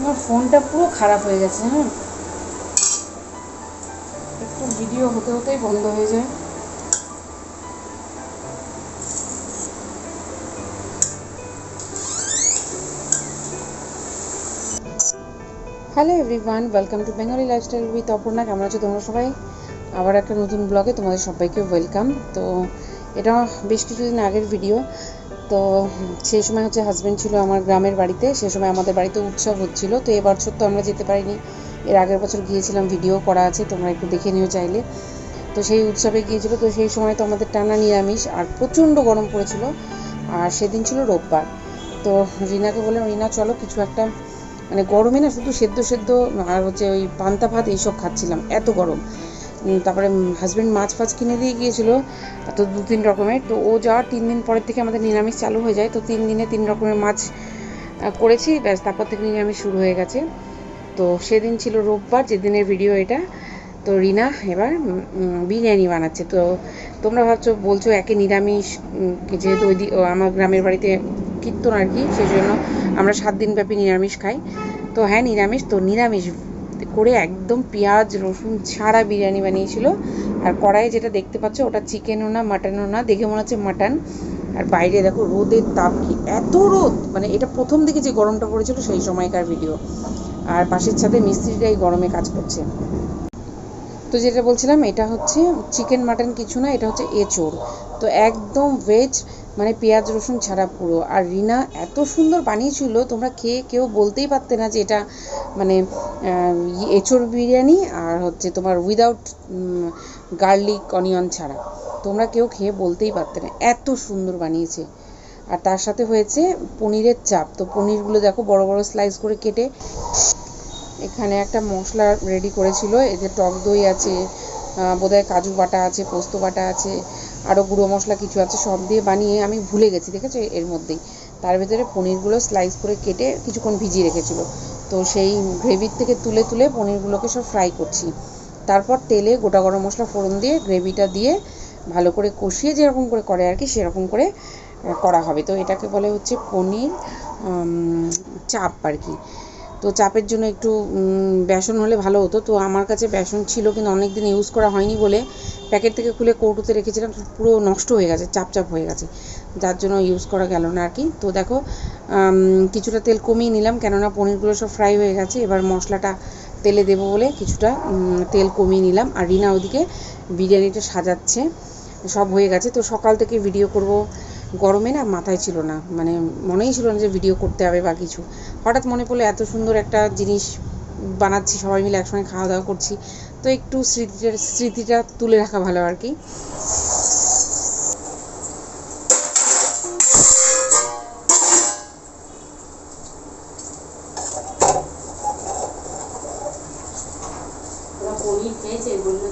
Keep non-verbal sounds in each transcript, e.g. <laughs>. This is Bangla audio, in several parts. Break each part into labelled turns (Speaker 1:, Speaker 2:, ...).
Speaker 1: আমার ফোনটা পুরো খারাপ হয়ে গেছে হ্যাঁ। একটু ভিডিও হতে হতেই বন্ধ হয়ে যায়। Hello everyone welcome to Bengali lifestyle with Aparna কেমন আছো তোমরা সবাই? আবার একটা নতুন ব্লগে তোমাদের সবাইকে ওয়েলকাম তো এটা বেশ কিছুদিন আগের ভিডিও তো সেই সময় হচ্ছে হাজব্যান্ড ছিল আমার গ্রামের বাড়িতে, সে সময় আমাদের বাড়িতে উৎসব হচ্ছিল, তো এবছর তো আমরা যেতে পারিনি। এর আগের বছর গিয়েছিলাম ভিডিও করা আছে, তোমরা একটু দেখে নিও চাইলে। তো সেই উৎসবে গিয়েছিল, তো সেই সময় তো আমাদের টানা নিরামিষ, আর প্রচণ্ড গরম পড়েছিল, আর সেদিন ছিল রোববার। তো রিনাকে বললাম, রিনা, চলো, কিছু একটা মানে গরমে না, শুধু সেদ্ধ সেদ্ধ, আর হচ্ছে ওই পান্তা ভাত, এইসব খাচ্ছিলাম, এত গরম। তারপরে হাজব্যান্ড মাছ ফাছ কিনে দিয়ে গিয়েছিল তো দু তিন রকমের। তো ও যাওয়ার তিন দিন পরের থেকে আমাদের নিরামিষ চালু হয়ে যায়। তো তিন দিনে তিন রকমের মাছ করেছি, ব্যাস, তারপর থেকে নিরামিষ শুরু হয়ে গেছে। তো সেদিন ছিল রোববার, যেদিনের ভিডিও এটা। তো রিনা এবার বিরিয়ানি বানাচ্ছে। তো তোমরা ভাবছ, বলছো একে নিরামিষ যেহেতু ওই আমার গ্রামের বাড়িতে কীর্তন আর কি, সেই জন্য আমরা সাত দিন ব্যাপী নিরামিষ খাই। তো হ্যাঁ নিরামিষ, তো নিরামিষ করে একদম পেঁয়াজ, রসুন ছাড়া বিরিয়ানি বানিয়েছিল। আর কড়াইয়ে যেটা দেখতে পাচ্ছ, ওটা চিকেনও না, মাটনও না, দেখে মনে হচ্ছে মাটন। আর বাইরে দেখো রোদের তাপ কি, এত রোদ! মানে এটা প্রথম দিকে যে গরমটা পড়েছিল, সেই সময়কার ভিডিও আর পাশের ছাদে মিস্ত্রিরা এই গরমে কাজ করছে। তো যেটা বলছিলাম, এটা হচ্ছে চিকেন, মাটন কিছু না, এটা হচ্ছে এঁচোড়। তো একদম ভেজ মানে পেঁয়াজ, রসুন ছাড়া পুরো। আর রিনা এত সুন্দর বানিয়েছিল, তোমরা খেয়ে কেউ বলতেই পারতে না যে এটা মানে এঁচোড় বিরিয়ানি আর হচ্ছে তোমার উইদাউট গার্লিক অনিয়ন ছাড়া। তোমরা কেউ খেয়ে বলতেই পারতে না। এত সুন্দর বানিয়েছে। আর তার সাথে হয়েছে পনিরের চাপ। তো পনিরগুলো দেখো বড় বড় স্লাইস করে কেটে এখানে একটা মশলা রেডি করেছিল। এতে টক দই আছে বোধহয় কাজু বাটা আছে, পোস্ত বাটা আছে আরও গুঁড়ো মশলা কিছু আছে, সব দিয়ে বানিয়ে আমি ভুলে গেছি, দেখেছ? এর মধ্যেই। তার ভেতরে পনিরগুলো স্লাইস করে কেটে কিছুক্ষণ ভিজিয়ে রেখেছিল। তো সেই গ্রেভির থেকে তুলে তুলে পনিরগুলোকে সব ফ্রাই করছি। তারপর তেলে গোটা গরম মশলা ফোড়ন দিয়ে গ্রেভিটা দিয়ে ভালো করে কষিয়ে যেরকম করে করে আর কি সেরকম করে করা হবে। তো এটাকে বলে হচ্ছে পনির চাপ আর কি। তো চাপের জন্য একটু বেসন হলে ভালো হতো। তো আমার কাছে বেসন ছিল কিন্তু অনেক দিন ইউজ করা হয়নি বলে প্যাকেট থেকে খুলে কৌটোতে রেখেছিলাম পুরো নষ্ট হয়ে গেছে, চাপ চাপ হয়ে গেছে। যার জন্য ইউজ করা গেল না আর কি। তো দেখো কিছুটা তেল কমিয়ে নিলাম কেননা পনিরগুলো সব ফ্রাই হয়ে গেছে, এবার মশলাটা তেলে দেবো বলে কিছুটা তেল কমিয়ে নিলাম। আর রিনা ওদিকে বিরিয়ানিটা সাজাচ্ছে, সব হয়ে গেছে। তো সকাল থেকে ভিডিও করব গরমে না মাথায় ছিল না। মানে মনেই ছিল না যে ভিডিও করতে হবে বা কিছু। হঠাৎ মনে পড়ল এত সুন্দর একটা জিনিস বানাচ্ছি, সবাই মিলে একসঙ্গে খাওয়া দাওয়া করছি। তো একটু স্মৃতিটা স্মৃতিটা তুলে রাখা ভালো আর কি। পনির খেয়েছে, বলল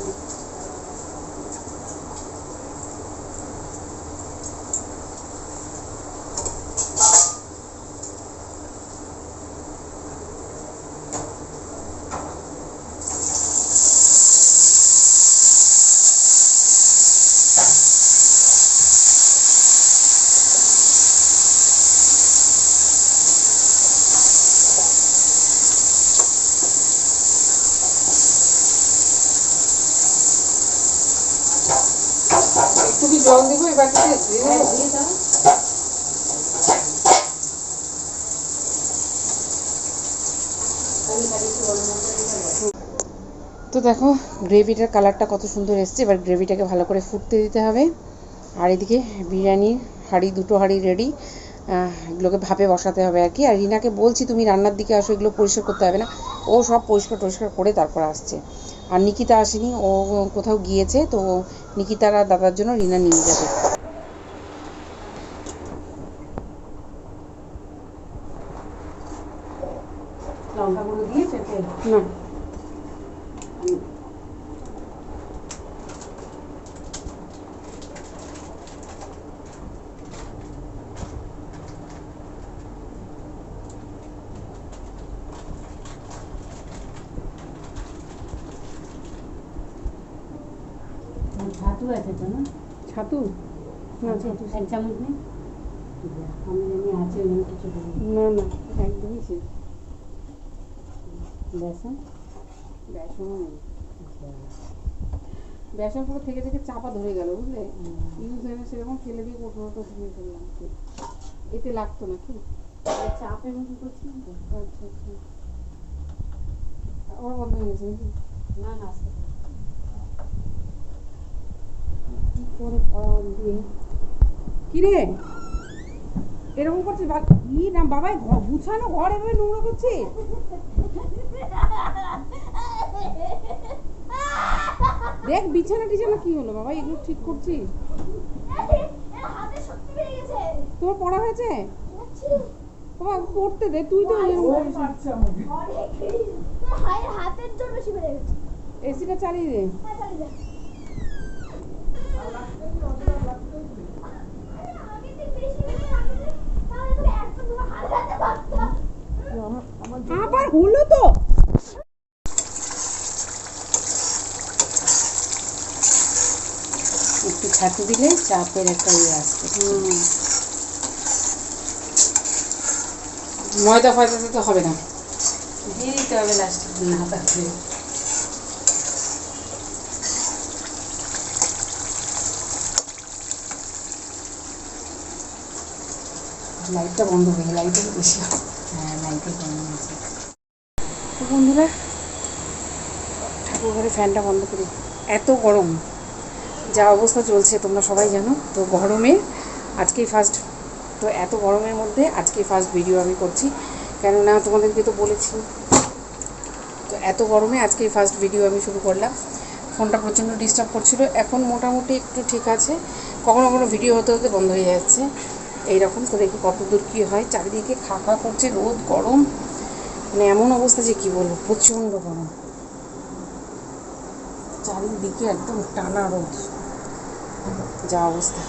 Speaker 1: জল দেবো, এবার তো দেখো গ্রেভিটার কালারটা কত সুন্দর এসছে। এবার গ্রেভিটাকে ভালো করে ফুটতে দিতে হবে। আর এদিকে বিরিয়ানির হাঁড়ি, দুটো হাঁড়ি রেডি এগুলোকে ভাপে বসাতে হবে আর কি। আর রিনাকে বলছি, তুমি রান্নার দিকে আসো, এগুলো পরিষ্কার করতে হবে না। ও সব পরিষ্কার টরিষ্কার করে তারপর আসছে। আর নিকিতা আসেনি, ও কোথাও গিয়েছে, তো নিকিতার আর দাদার জন্য রিনা নিয়ে যাবে
Speaker 2: ছাতু আছে তো না?
Speaker 1: ছাতু? না ছাতু
Speaker 2: এক চামচ নেই? আমি জানি আছে ওই কিছু
Speaker 1: না না একদমই শেষ
Speaker 2: বেসন?
Speaker 1: বেসনও নেই বেসন পুরো থেকে থেকে চাপা ধরে গেল বুঝলে? ইউজ হয় না সেরকম ফেলে দিয়ে কোটো কোটো শুনে ফেললাম এতে লাগতো না কি?
Speaker 2: চাপের মতো করছি না
Speaker 1: আচ্ছা আচ্ছা। আবার বন্ধ হয়ে গেছে
Speaker 2: না না আস্তে। করে।
Speaker 1: কি দিয়ে। কি রে এরকম করছিস? কি না বাবাই গুছানো ঘর এভাবে নোংরা করছে দেখ বিছানা টিছানা কি হলো বাবা এগুলো ঠিক করছিস? তোর পড়া হয়েছে? বাবা পড়তে দে তুই তো এসিটা চালিয়ে দে।
Speaker 3: হ্যাঁ চালিয়ে যা আরে আগে থেকে বেশি বেড়ে গেছে তাহলে তো একটা দুটো হাতে হাতে বাঁধতাম
Speaker 1: আবার হলো তো।
Speaker 2: একটু ছাতু দিলে চাপের একটা ইয়ে আসবে।
Speaker 1: ময়দা ফয়দাতে তো হবে না।
Speaker 2: দিয়ে দিতে হবে লাস্টে না তাহলে
Speaker 1: লাইটটা বন্ধ হয়ে লাইটটা বেশি বন্ধুরা ফ্যানটা বন্ধ করি। এত গরম, যা অবস্থা চলছে, তোমরা সবাই জানো, তো গরমে আজকেই ফার্স্ট তো এত গরমের মধ্যে আজকেই ফার্স্ট ভিডিও আমি করছি। কেননা তোমাদেরকে তো বলেছি, তো এত গরমে আজকেই ফার্স্ট ভিডিও আমি শুরু করলাম। ফোনটা প্রচণ্ড ডিস্টার্ব করছিল, এখন মোটামুটি একটু ঠিক আছে। কখনো কখনো ভিডিও হতে হতে বন্ধ হয়ে যাচ্ছে। এইরকম তো দেখি কত দূর কী হয়। চারিদিকে খা খা করছে, রোদ, গরম। মানে এমন অবস্থা যে কি বলব, প্রচণ্ড গরম। চারিদিকে একদম টানা রোদ। যা অবস্থা।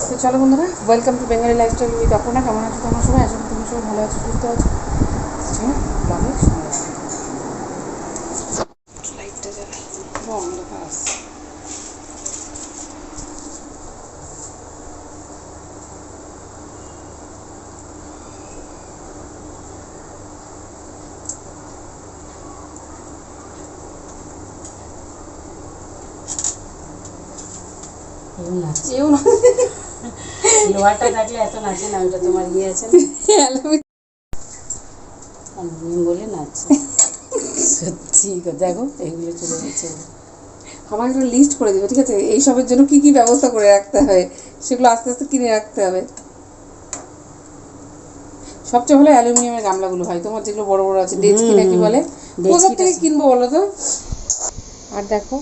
Speaker 1: তো চলো বন্ধুরা welcome to Bengali lifestyle with Aparna কেমন আছো তোমার সবাই? আশা করি সবাই ভালো আছো, সুস্থ আছো চলো ব্লগের সঙ্গে থাকো। লাইটটা জ্বালাই পুরো অন্ধকার আসছে
Speaker 2: এও নাচছে
Speaker 1: না
Speaker 2: লোহাটা থাকলে এত নাচে না ওটা তোমার ইয়ে আছে বলে নাচছে সত্যি দেখো এগুলো চলে গেছে
Speaker 1: আমাকে একটু লিস্ট করে দিবে ঠিক আছে এইসবের জন্য কি কি ব্যবস্থা করে রাখতে হয় সেগুলো আস্তে আস্তে কিনে রাখতে হবে সবচেয়ে ভালো অ্যালুমিনিয়ামের গামলাগুলো হয়। তোমার যেগুলো বড় বড় আছে ডেচকি নাকি বলে? কোথার থেকে কিনবো বলো তো। আর দেখো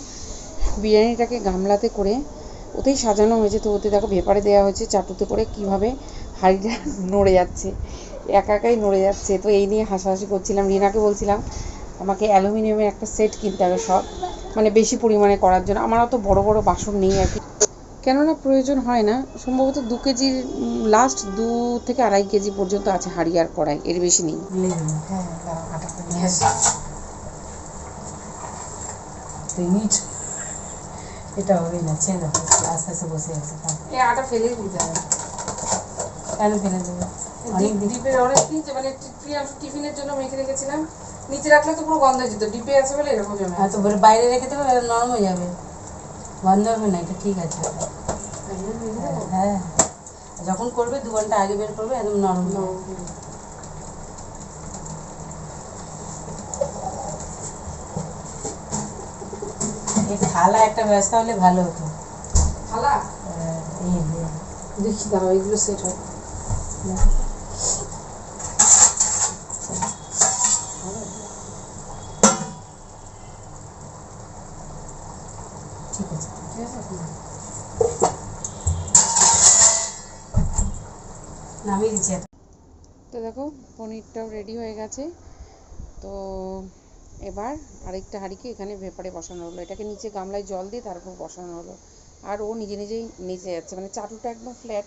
Speaker 1: বিরিয়ানিটাকে গামলাতে করে ওতেই সাজানো হয়েছে। তো ওতে দেখো ভেপারে দেওয়া হয়েছে চাটুতে করে কীভাবে হাঁড়িটা <laughs> নড়ে যাচ্ছে। একা একাই নড়ে যাচ্ছে। তো এই নিয়ে হাসাহাসি করছিলাম। রিনাকে বলছিলাম আমাকে অ্যালুমিনিয়ামের একটা সেট কিনতে হবে সব। মানে বেশি পরিমাণে করার জন্য। আমার অত বড় বড় বাসন নেই আর কি। কেননা প্রয়োজন হয় না। সম্ভবত দু কেজির লাস্ট দু থেকে আড়াই কেজি পর্যন্ত আছে হাঁড়ি আর কড়াই। এর বেশি নেই।
Speaker 2: এটা হবে না ছেড়ে দাও আস্তে আস্তে বসে আছে।
Speaker 1: এই আটা ফেলেই দিতে হবে।
Speaker 2: কেন ফেলে দেবে?
Speaker 1: ডিপের অনেক দিন যে মানে টিফিনের জন্য মেখে রেখেছিলাম। নিচে রাখলে তো পুরো গন্ধ হয়ে যেত ডিপে আছে বলে এরকম জমে
Speaker 2: হ্যাঁ তো বলে বাইরে রেখে দেবে নরম হয়ে যাবে। বন্ধ হবে না এটা ঠিক আছে। হ্যাঁ যখন করবে দু ঘণ্টা আগে বের করবে একদম নরম এই থালা একটা ব্যবস্থা হলে ভালো হতো।
Speaker 1: থালা?
Speaker 2: হ্যাঁ।
Speaker 1: দেখি দাঁড়াও এগুলো সেট হয়।
Speaker 2: ঠিক আছে।
Speaker 1: ঠিক আছে
Speaker 2: নামিয়ে দিচ্ছি।
Speaker 1: তো দেখো পনিরটাও রেডি হয়ে গেছে। তো এবার আরেকটা হাঁড়িকে এখানে ভেপারে বসানো হলো। এটাকে নিচে গামলায় জল দিয়ে তারপর বসানো হলো। আর ও নিজে নিজেই নিচে যাচ্ছে। মানে চাটুটা একদম ফ্ল্যাট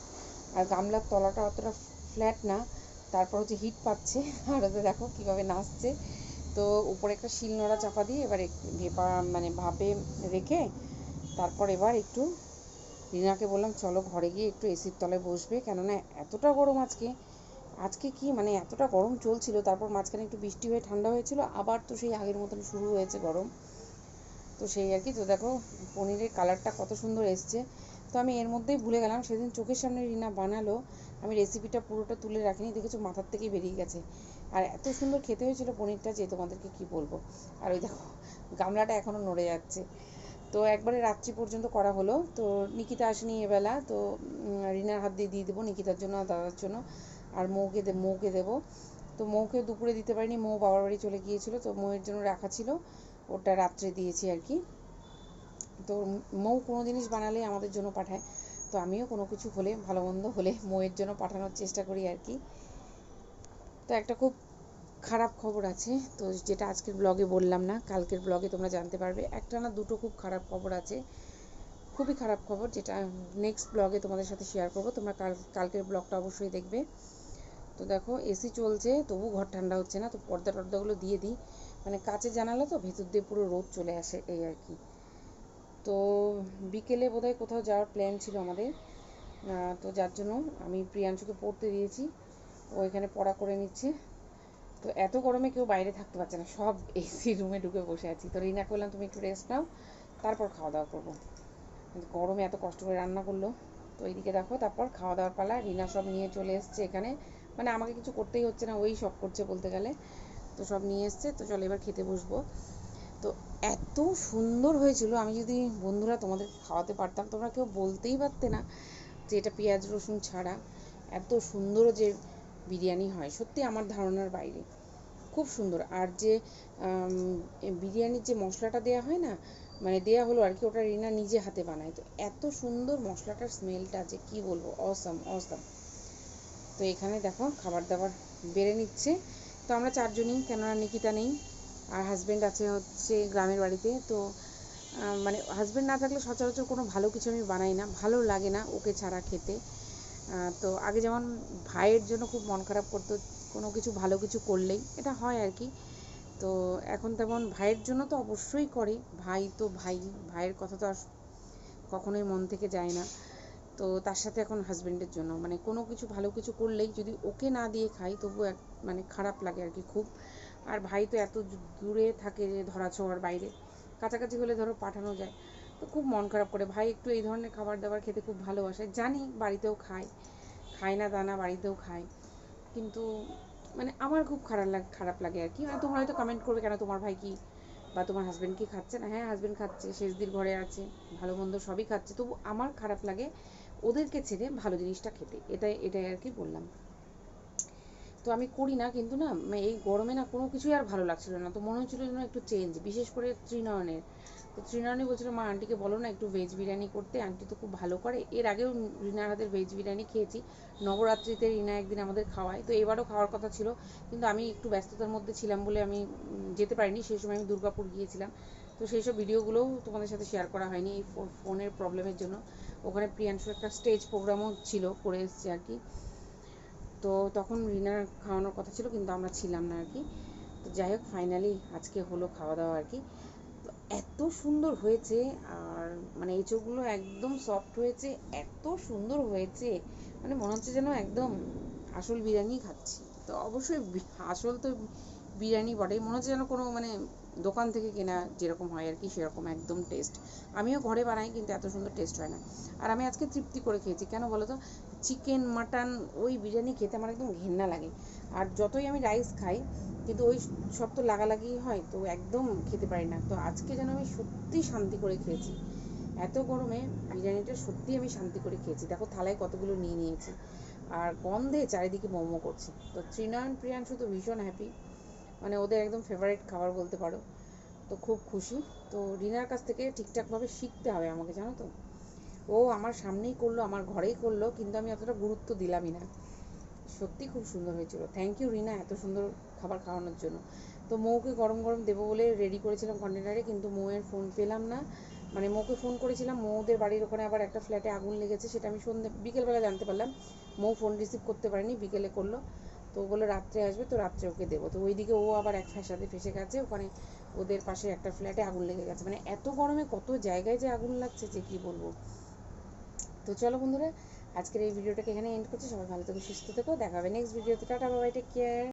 Speaker 1: আর গামলার তলাটা অতটা ফ্ল্যাট না। তারপর হচ্ছে হিট পাচ্ছে। আর ওতে দেখো কীভাবে নাচছে। তো উপরে একটা শিল শিলনোড়া চাপা দিয়ে এবার ভেপা মানে ভাপে রেখে তারপর এবার একটু রিনাকে বললাম, চলো ঘরে গিয়ে একটু এসির তলায় বসবে। কেননা এতটা গরম আজকে আজকে কি মানে এতটা গরম চলছিল, তারপর মাঝখানে একটু বৃষ্টি হয়ে ঠান্ডা হয়েছিল, আবার তো সেই আগের মতন শুরু হয়েছে গরম। তো সেই আর কি, তো দেখো পনিরের কালারটা কত সুন্দর এসছে। তো আমি এর মধ্যেই ভুলে গেলাম, সেদিন চোখের সামনে রিনা বানালো, আমি রেসিপিটা পুরোটা তুলে রাখিনি, দেখেছ মাথার থেকেই বেরিয়ে গেছে। আর এত সুন্দর খেতে হয়েছিল পনিরটা যে তোমাদেরকে কি বলব। আর ওই দেখো, গামলাটা এখনও নড়ে যাচ্ছে। তো একবারে রাত্রি পর্যন্ত করা হলো, তো নিকিতা আসেনি এবেলা, তো রিনার হাত দিয়ে দিয়ে দেবো নিকিতার জন্য আর দাদার জন্য। আর মৌকে দে, মৌকে দেবো। তো মৌকে দুপুরে দিতে পারিনি, মৌ বাবার বাড়ি চলে গিয়েছিল, তো মৌয়ের জন্য রাখা ছিল। ওটা রাত্রে দিয়েছি আর কি। তো মৌ কোনো জিনিস বানালে আমাদের জন্য পাঠায়, তো আমিও কোনো কিছু হলে, ভালো মন্দ হলে মৌয়ের জন্য পাঠানোর চেষ্টা করি আর কি। তো একটা খুব খারাপ খবর আছে, তো যেটা আজকের ব্লগে বললাম না, কালকের ব্লগে তোমরা জানতে পারবে। একটা না দুটো খুব খারাপ খবর আছে, খুবই খারাপ খবর, যেটা নেক্সট ব্লগে তোমাদের সাথে শেয়ার করব। তোমরা কাল, কালকের ব্লগটা অবশ্যই দেখবে। তো দেখো, এসি চলছে, তবু ঘর ঠান্ডা হচ্ছে না, তো পর্দা টর্দাগুলো দিয়ে দিই। মানে কাছে জানালা তো, ভেতর দিয়ে পুরো রোদ চলে আসে এই আর কি। তো বিকেলে বোধহয় কোথাও যাওয়ার প্ল্যান ছিল আমাদের। তো যার জন্য আমি প্রিয়াংশুকে পড়তে দিয়েছি, ও এখানে পড়া করে নিচ্ছে। তো এত গরমে কেউ বাইরে থাকতে পারছে না, সব এসি রুমে ঢুকে বসে আছি। তো রিনাকে বললাম তুমি একটু রেস্ট নাও, তারপর খাওয়া দাওয়া করব গরমে এত কষ্ট করে রান্না করল। তো এইদিকে দেখো, তারপর খাওয়া দাওয়ার পালা, রিনা সব নিয়ে চলে এসছে এখানে। মানে আমাকে কিছু করতেই হচ্ছে না, ওই সব করছে বলতে গেলে। তো সব নিয়ে এসছে, তো চলো এবার খেতে বসবো। তো এত সুন্দর হয়েছিল, আমি যদি বন্ধুরা তোমাদের খাওয়াতে পারতাম, তোমরা কেউ বলতেই পারতে না যে এটা পেঁয়াজ রসুন ছাড়া এত সুন্দর যে বিরিয়ানি হয়। সত্যি আমার ধারণার বাইরে। খুব সুন্দর। আর যে বিরিয়ানির যে মশলাটা দেওয়া হয় না মানে দেয়া হলো আর কি, ওটা রিনা নিজে হাতে বানায়। তো এত সুন্দর মশলাটার স্মেলটা যে কি বলব? অসম অসম তো এখানে দেখো খাবার দাবার বেড়ে নিচ্ছে। তো আমরা চারজনই, কেননা নিকিতা নেই, আর হাজব্যান্ড আছে হচ্ছে গ্রামের বাড়িতে। তো মানে হাজব্যান্ড না থাকলে সচরাচর কোনো ভালো কিছু আমি বানাই না, ভালো লাগে না ওকে ছাড়া খেতে। তো আগে যেমন ভাইয়ের জন্য খুব মন খারাপ করতো, কোনো কিছু ভালো কিছু করলেই, এটা হয় আর কি। তো এখন তেমন ভাইয়ের জন্য তো অবশ্যই করে, ভাই তো ভাই, ভাইয়ের কথা তো আর কখনোই মন থেকে যায় না। তো তার সাথে এখন হাজবেন্ডের জন্য। মানে কোনো কিছু, ভালো কিছু করলেই যদি ওকে না দিয়ে খাই তবু এক মানে খারাপ লাগে আর কি খুব। আর ভাই তো এত দূরে থাকে যে ধরা ছোঁয়ার বাইরে। কাছাকাছি হলে ধরো পাঠানো যায়। তো খুব মন খারাপ করে। ভাই একটু এই ধরনের খাবার দাবার খেতে খুব ভালোবাসে। জানি বাড়িতেও খায়। খায় না, দানা বাড়িতেও খায়। কিন্তু মানে আমার খুব খারাপ লাগে খারাপ লাগে আর কি। আর তোমরা হয়তো কমেন্ট করবে, কেন তোমার ভাই কি, বা তোমার হাজবেন্ড কি খাচ্ছে না? হ্যাঁ হাজবেন্ড খাচ্ছে শেষদির ঘরে আছে, ভালো মন্দ সবই খাচ্ছে। তবু আমার খারাপ লাগে ওদেরকে ছেড়ে ভালো জিনিসটা খেতে। এটাই এটাই আর কি বললাম। তো আমি করি না, কিন্তু না এই গরমে না কোনো কিছুই আর ভালো লাগছিল না। তো মনে হচ্ছিল যেন একটু চেঞ্জ বিশেষ করে ত্রিনয়নের। তো ত্রিনয়নী বলছিল, মা আন্টিকে বলো না একটু ভেজ বিরিয়ানি করতে। আন্টি তো খুব ভালো করে। এর আগেও রিনার হাতের ভেজ বিরিয়ানি খেয়েছি। নবরাত্রিতে রিনা একদিন আমাদের খাওয়ায়। তো এবারও খাওয়ার কথা ছিল, কিন্তু আমি একটু ব্যস্ততার মধ্যে ছিলাম বলে আমি যেতে পারিনি। সেই সময় আমি দুর্গাপুর গিয়েছিলাম। তো সেই সব ভিডিওগুলোও তোমাদের সাথে শেয়ার করা হয়নি এই ফোনের প্রবলেমের জন্য। ওখানে প্রিয়াংশুর একটা স্টেজ প্রোগ্রামও ছিল, করে এসছে আর কি। তো তখন রিনার খাওয়ানোর কথা ছিল, কিন্তু আমরা ছিলাম না আর কি। তো যাই হোক ফাইনালি আজকে হলো খাওয়া দাওয়া আর কি। তো এত সুন্দর হয়েছে, আর মানে এই এঁচোড়গুলো একদম সফট হয়েছে, এত সুন্দর হয়েছে। মানে মনে হচ্ছে যেন একদম আসল বিরিয়ানি খাচ্ছি। তো অবশ্যই আসল তো বিরিয়ানি বটেই। মনে হচ্ছে যেন কোনো মানে দোকান থেকে কেনা যেরকম হয় আর কি, সেরকম একদম টেস্ট আমিও ঘরে বানাই কিন্তু এত সুন্দর টেস্ট হয় না। আর আমি আজকে তৃপ্তি করে খেয়েছি। কেন বলো তো চিকেন মাটন ওই বিরিয়ানি খেতে আমার একদম ঘেন্না লাগে। আর যতই আমি রাইস খাই, কিন্তু ওই সব তো লাগালাগি হয়, তো একদম খেতে পারি না। তো আজকে যেন আমি সত্যি শান্তি করে খেয়েছি। এত গরমে বিরিয়ানিটা সত্যি আমি শান্তি করে খেয়েছি। দেখো থালায় কতগুলো নিয়ে নিয়েছি। আর গন্ধে চারিদিকে মোমো করছে। তো ত্রিনয়ন প্রিয়াংশু তো ভীষণ হ্যাপি মানে ওদের একদম ফেভারিট খাবার বলতে পারো। তো খুব খুশি। তো রিনার কাছ থেকে ঠিকঠাকভাবে শিখতে হবে আমাকে, জানো তো? ও আমার সামনেই করল, আমার ঘরেই করল, কিন্তু আমি অতটা গুরুত্ব দিলামই না। সত্যি খুব সুন্দর হয়েছিল। থ্যাংক ইউ রিনা, এত সুন্দর খাবার খাওয়ানোর জন্য। তো মৌকে গরম গরম দেবো বলে রেডি করেছিলাম কন্টেনারে কিন্তু মৌয়ের ফোন পেলাম না। মানে মৌকে ফোন করেছিলাম, মৌদের বাড়ির ওখানে আবার একটা ফ্ল্যাটে আগুন লেগেছে, সেটা আমি সন্ধ্যে বিকেলবেলা জানতে পারলাম। মৌ ফোন রিসিভ করতে পারেনি, বিকেলে করল। তো ও বলল, রাত্রে আসবে তো রাত্রে ওকে দেবো। তো ওইদিকে ও আবার এক ফ্যাসাতে ফেসে গেছে। ওখানে ওদের পাশে একটা ফ্ল্যাটে আগুন লেগে গেছে। মানে এত গরমে কত জায়গায় যে আগুন লাগছে যে কি বলব? তো চলো বন্ধুরা, আজকের এই ভিডিওটাকে এখানে এন্ড করছি। সবাই ভালো থেকো, সুস্থ থেকো। দেখা হবে নেক্সট ভিডিওতে টাটা, বাবাই টেক কেয়ার